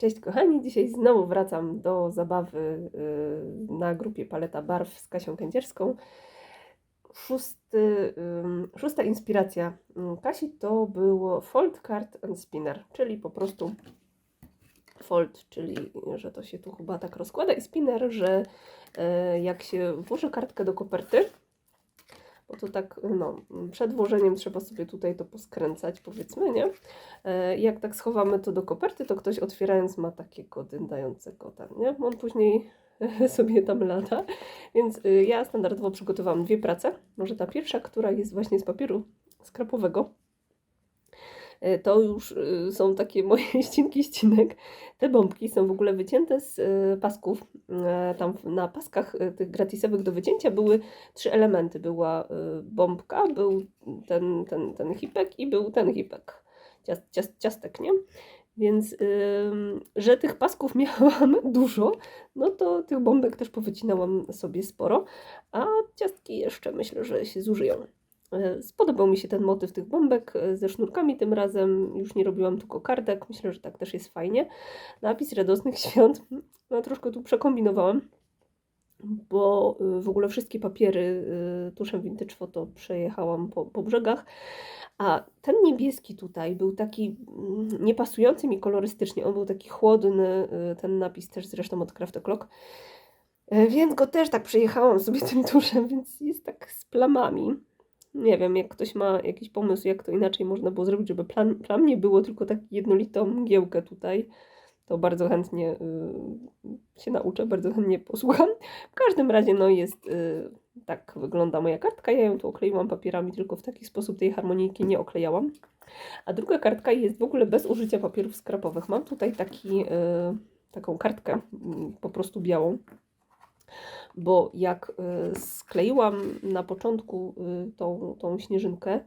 Cześć kochani, dzisiaj znowu wracam do zabawy y, na grupie Paleta Barw z Kasią Kędzierską. Szósty, szósta inspiracja ym, Kasi to było Fold Card and Spinner, czyli po prostu fold, czyli że to się tu chyba tak rozkłada i spinner, że e, jak się włoży kartkę do koperty, bo to tak, no, przed włożeniem trzeba sobie tutaj to poskręcać, powiedzmy, nie? E, Jak tak schowamy to do koperty, to ktoś otwierając ma takiego dyndającego tam, nie? On później sobie tam lata. Więc y, ja standardowo przygotowałam dwie prace. Może ta pierwsza, która jest właśnie z papieru skrapowego. E, To już y, są takie moje ścinki ścinek. Te bombki są w ogóle wycięte z y, pasków. E, Tam na paskach tych gratisowych do wycięcia były trzy elementy. Była bombka, był ten, ten, ten hipek i był ten hipek. Ciast, ciast, ciastek, nie? Więc, ym, że tych pasków miałam dużo, no to tych bombek też powycinałam sobie sporo, a ciastki jeszcze myślę, że się zużyją. E, Spodobał mi się ten motyw tych bombek e, ze sznurkami tym razem. Już nie robiłam tylko kartek. Myślę, że tak też jest fajnie. Napis radosnych świąt. No troszkę tu przekombinowałam, bo y, w ogóle wszystkie papiery tuszem Vintage Photo przejechałam po, po brzegach. A ten niebieski tutaj był taki mm, niepasujący mi kolorystycznie. On był taki chłodny, ten napis też zresztą od Craft Clock. E, Więc go też tak przejechałam sobie tym tuszem, więc jest tak z plamami. Nie wiem, jak ktoś ma jakiś pomysł, jak to inaczej można było zrobić, żeby plan, plam nie było, tylko tak jednolitą mgiełkę tutaj, to bardzo chętnie y, się nauczę, bardzo chętnie posłucham. W każdym razie, no jest, y, tak wygląda moja kartka. Ja ją tu okleiłam papierami, tylko w taki sposób tej harmonijki nie oklejałam. A druga kartka jest w ogóle bez użycia papierów skrapowych. Mam tutaj taki, y, taką kartkę, mm, po prostu białą bo jak y, skleiłam na początku y, tą, tą śnieżynkę,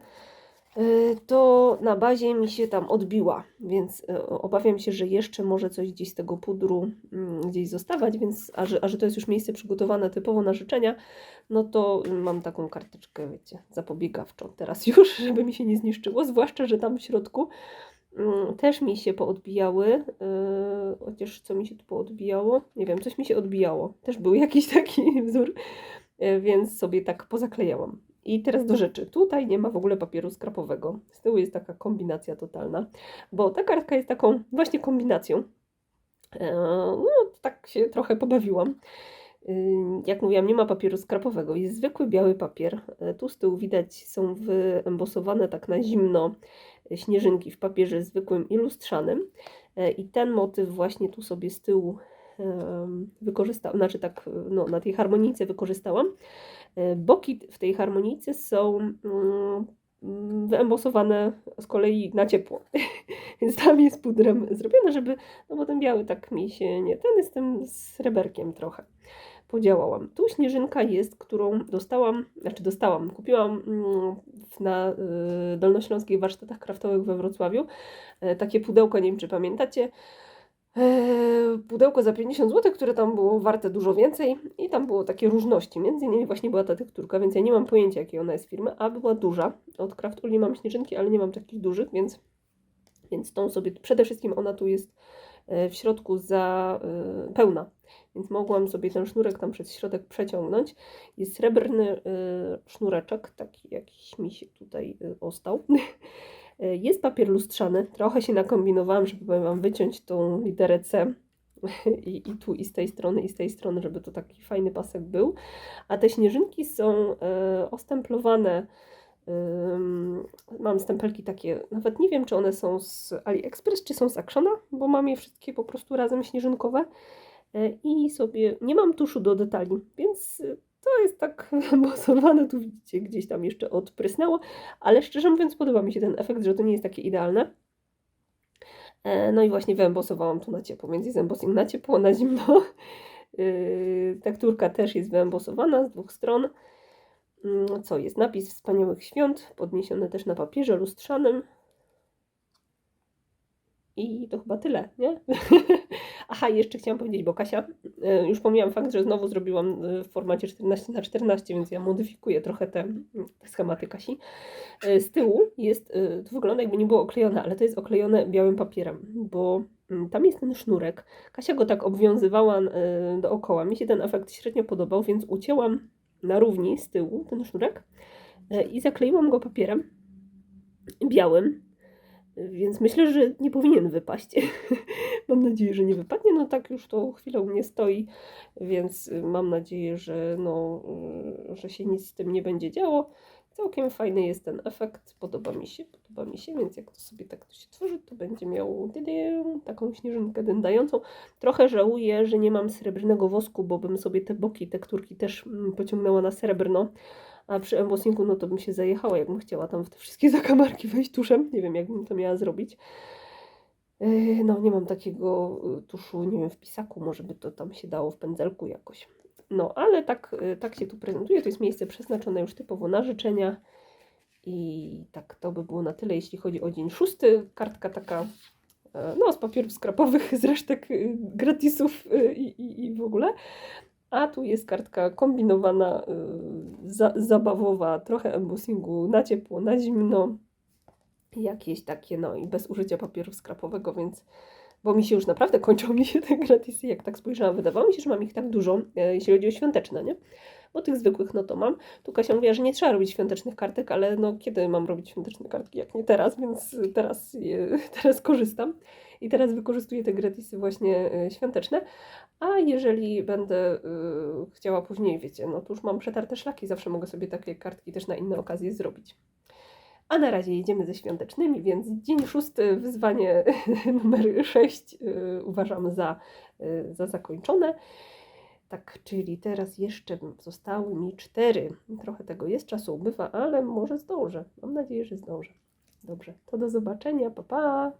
y, to na bazie mi się tam odbiła, więc obawiam się, że jeszcze może coś gdzieś z tego pudru mm, gdzieś zostawać, więc a że, a że to jest już miejsce przygotowane typowo na życzenia, no to mam taką karteczkę, wiecie, zapobiegawczą teraz już, żeby mi się nie zniszczyło, zwłaszcza, że tam w środku Też mi się poodbijały, yy, chociaż co mi się tu poodbijało? Nie wiem, coś mi się odbijało. Też był jakiś taki wzór, yy, więc sobie tak pozaklejałam. I teraz do rzeczy. Tutaj nie ma w ogóle papieru skrapowego. Z tyłu jest taka kombinacja totalna, bo ta kartka jest taką właśnie kombinacją. Yy, No, tak się trochę pobawiłam. Jak mówiłam, nie ma papieru skrapowego, jest zwykły biały papier. Tu z tyłu widać są wyembosowane tak na zimno śnieżynki w papierze zwykłym i lustrzanym. E, I ten motyw właśnie tu sobie z tyłu wykorzystałam, znaczy tak no, na tej harmonijce wykorzystałam. E, Boki w tej harmonijce są mm, wyembosowane z kolei na ciepło, więc tam jest pudrem zrobione, żeby, no bo ten biały tak mi się nie, ten jest tym sreberkiem trochę podziałałam. Tu śnieżynka jest, którą dostałam, znaczy dostałam, kupiłam mm, na y, Dolnośląskich Warsztatach Kraftowych we Wrocławiu. E, Takie pudełko, nie wiem czy pamiętacie. E, Pudełko za 50 zł, które tam było warte dużo więcej i tam było takie różności. Między innymi właśnie była ta tekturka, więc ja nie mam pojęcia jakiej ona jest firmy, a była duża. Od Craft Uli mam śnieżynki, ale nie mam takich dużych, więc, więc tą sobie, przede wszystkim ona tu jest e, w środku za pełna, więc mogłam sobie ten sznurek tam przez środek przeciągnąć. Jest srebrny y, sznureczek, taki jakiś mi się tutaj y, ostał. Y, Jest papier lustrzany, trochę się nakombinowałam, żeby wam wyciąć tą literę C i, i tu i z tej strony i z tej strony, żeby to taki fajny pasek był. A te śnieżynki są e, ostemplowane. Mam stempelki takie, nawet nie wiem, czy one są z AliExpress, czy są z Actiona, bo mam je wszystkie po prostu razem śnieżynkowe. E, I sobie nie mam tuszu do detali, więc e, to jest tak wyembosowane, tu widzicie, gdzieś tam jeszcze odprysnęło, ale szczerze mówiąc podoba mi się ten efekt, że to nie jest takie idealne. E, No i właśnie wyembosowałam tu na ciepło, więc jest embossing na ciepło, na zimno. Tekturka też jest wyembosowana z dwóch stron. Mm, Co jest? Napis Wspaniałych Świąt, podniesiony też na papierze lustrzanym. I to chyba tyle, nie? Aha, jeszcze chciałam powiedzieć, bo Kasia, e, już pomijam fakt, że znowu zrobiłam e, w formacie 14 na 14, więc ja modyfikuję trochę te schematy Kasi. E, Z tyłu jest, to wygląda jakby nie było oklejone, ale to jest oklejone białym papierem, bo Mm, Tam jest ten sznurek. Kasia go tak obwiązywała dookoła. Mi się ten efekt średnio podobał, więc ucięłam na równi z tyłu ten sznurek i zakleiłam go papierem białym. Więc myślę, że nie powinien wypaść. mam nadzieję, że nie wypadnie. No tak już to chwilę u mnie stoi, więc y, mam nadzieję, że, no, y, że się nic z tym nie będzie działo. Całkiem fajny jest ten efekt, podoba mi się, podoba mi się, więc jak to sobie tak to się tworzy, to będzie miał taką śnieżynkę dędającą. Trochę żałuję, że nie mam srebrnego wosku, bo bym sobie te boki tekturki też mm, pociągnęła na srebrno, a przy embossingu no to bym się zajechała, jakbym chciała tam w te wszystkie zakamarki wejść tuszem, nie wiem jakbym to miała zrobić. Yy, No, nie mam takiego y, tuszu, nie wiem, w pisaku, może by to tam się dało w pędzelku jakoś. No, ale tak, y, tak się tu prezentuje. To jest miejsce przeznaczone już typowo na życzenia. I tak to by było na tyle, jeśli chodzi o dzień szósty. Kartka taka, e, no, z papierów skrapowych, z resztek gratisów i, i, i w ogóle. A tu jest kartka kombinowana, y, za, zabawowa, trochę embossingu na ciepło, na zimno. Jakieś takie, no i bez użycia papieru skrapowego, więc bo mi się już naprawdę kończą mi się te gratisy, jak tak spojrzałam. Wydawało mi się, że mam ich tak dużo, e, jeśli chodzi o świąteczne, nie? Bo tych zwykłych, no to mam. Tu Kasia mówiła, że nie trzeba robić świątecznych kartek, ale no kiedy mam robić świąteczne kartki, jak nie teraz, więc teraz, teraz korzystam. I teraz wykorzystuję te gratisy właśnie e, świąteczne. A jeżeli będę y, chciała później, wiecie, no to już mam przetarte szlaki, zawsze mogę sobie takie kartki też na inne okazje zrobić. A na razie jedziemy ze świątecznymi, więc dzień szósty, wyzwanie numer 6 uważam za, y, za zakończone. Tak, czyli teraz jeszcze zostały mi cztery. Trochę tego jest, czasu ubywa, ale może zdążę. Mam nadzieję, że zdążę. Dobrze, to do zobaczenia. Pa, pa!